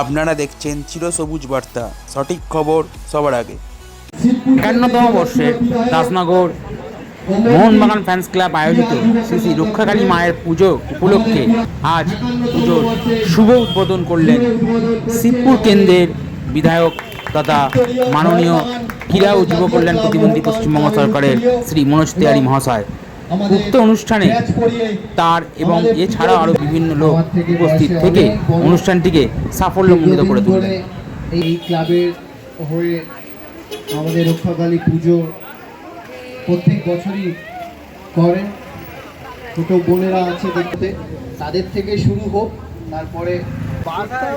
আপনারা দেখছেন চিরসবুজ বার্তা। সঠিক খবর সবার আগে। একান্নতম বর্ষে দাসনগর মোহনবাগান ফ্যান্স ক্লাব আয়োজিত শ্রী শ্রী রক্ষাকালী মায়ের পুজো উপলক্ষে আজ পুজোর শুভ উদ্বোধন করলেন শিবপুর কেন্দ্রের বিধায়ক তথা মাননীয় ক্রীড়া ও যুব কল্যাণ প্রতিমন্ত্রী পশ্চিমবঙ্গ সরকারের শ্রী মনোজ তিওয়ারি মহাশয়। উক্ত অনুষ্ঠানে তার এবং এছাড়াও আরও বিভিন্ন লোক উপস্থিত থেকে অনুষ্ঠানটিকে সাফল্যমণ্ডিত করে তুললেন। এই ক্লাবের হয়ে আমাদের রক্ষাকালী পুজো প্রত্যেক বছরই করেন। ছোট বোনেরা আছে দেখতে। তাদের থেকে শুরু হোক তারপরে বার্তা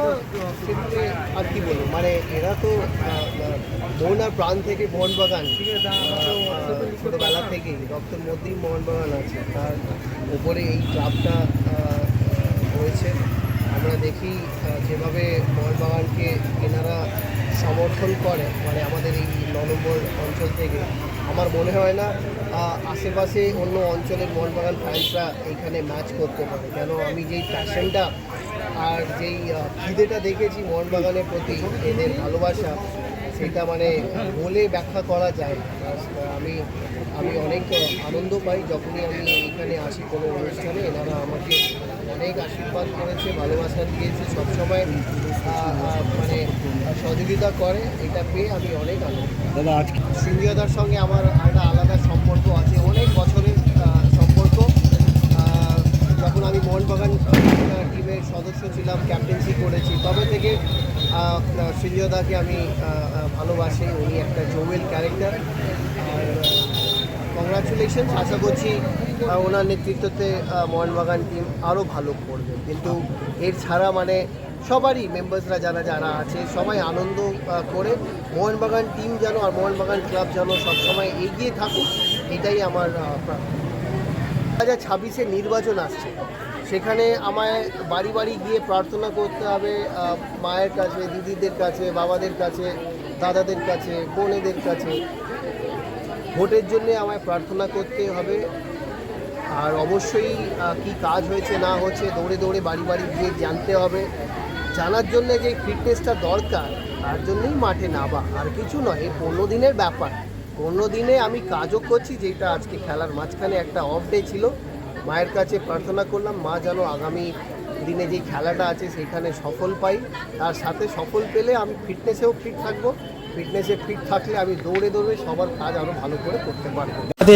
আর কি বলব? মানে এরা তো মন আর প্রাণ থেকে মোহনবাগান। ছোটবেলা থেকেই রক্তের মধ্যেই মোহনবাগান আছে। তার উপরে এই ক্লাবটা হয়েছে আমরা দেখি যেভাবে মোহনবাগানকে এনারা সমর্থন করে মানে আমাদের এই ন নম্বর অঞ্চল থেকে। আমার মনে হয় না আশেপাশে অন্য অঞ্চলের মোহনবাগান ফ্যান্সরা এইখানে ম্যাচ করতে পারে। কেন আমি যেই প্যাশনটা আর যেই খিদেটা দেখেছি মোহনবাগানের প্রতি এদের ভালোবাসা সেটা মানে বলে ব্যাখ্যা করা যায় আমি আমি অনেক আনন্দ পাই যখনই আমি এখানে আসি কোনো অনুষ্ঠানে। এনারা আমাকে অনেক আশীর্বাদ করেছে ভালোবাসা দিয়েছে। সবসময় মানে সহযোগিতা করে এটা পেয়ে আমি অনেক আনন্দ দাদা আজকে সঙ্গে আমার একটা আলাদা সম্পর্ক আছে। অনেক বছরের আমি মোহনবাগান টিমের সদস্য ছিলাম ক্যাপ্টেন্সি করেছি। তবে থেকে সিঞ্জয়দাকে আমি ভালোবাসি। উনি একটা জোয়েল ক্যারেক্টার কংগ্রাচুলেশন আশা করছি ওনার নেতৃত্বতে মোহনবাগান টিম আরও ভালো করবে। কিন্তু এর ছাড়া মানে সবারই মেম্বার্সরা যারা যারা আছে, সবাই আনন্দ করে মোহনবাগান টিম যেন আর মোহনবাগান ক্লাব যেন সবসময় এগিয়ে থাকুক, এটাই আমার প্রার্থনা। হাজার ছাব্বিশে নির্বাচন আসছে। সেখানে আমায় বাড়ি বাড়ি গিয়ে প্রার্থনা করতে হবে মায়ের কাছে, দিদিদের কাছে, বাবাদের কাছে, দাদাদের কাছে, বোনেদের কাছে। ভোটের জন্যে আমায় প্রার্থনা করতে হবে। আর অবশ্যই কি কাজ হয়েছে, না হচ্ছে, দৌড়ে দৌড়ে বাড়ি বাড়ি গিয়ে জানতে হবে। জানার জন্য যে ফিটনেসটা দরকার, তার জন্যই মাঠে নামা। আর কিছু নয় এই পনেরো দিনের ব্যাপার। পনেরো দিনে আমি কাজও করছি যেটা আজকে খেলার মাঝখানে একটা অফ ডে ছিল। মায়ের কাছে প্রার্থনা করলাম, মা যেন আগামী দিনে যে খেলাটা আছে সেখানে সফল পাই। তার সাথে সফল পেলে আমি ফিটনেসেও ফিট থাকব। ফিটনেসে ফিট থাকলে আমি দৌড়ে দৌড়ে সবার কাজ আরও ভালো করে করতে পারব।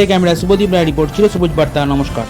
ক্যামেরা শুভদীপ রায় রিপোর্ট ছিল সুবোধ বার্তা, নমস্কার।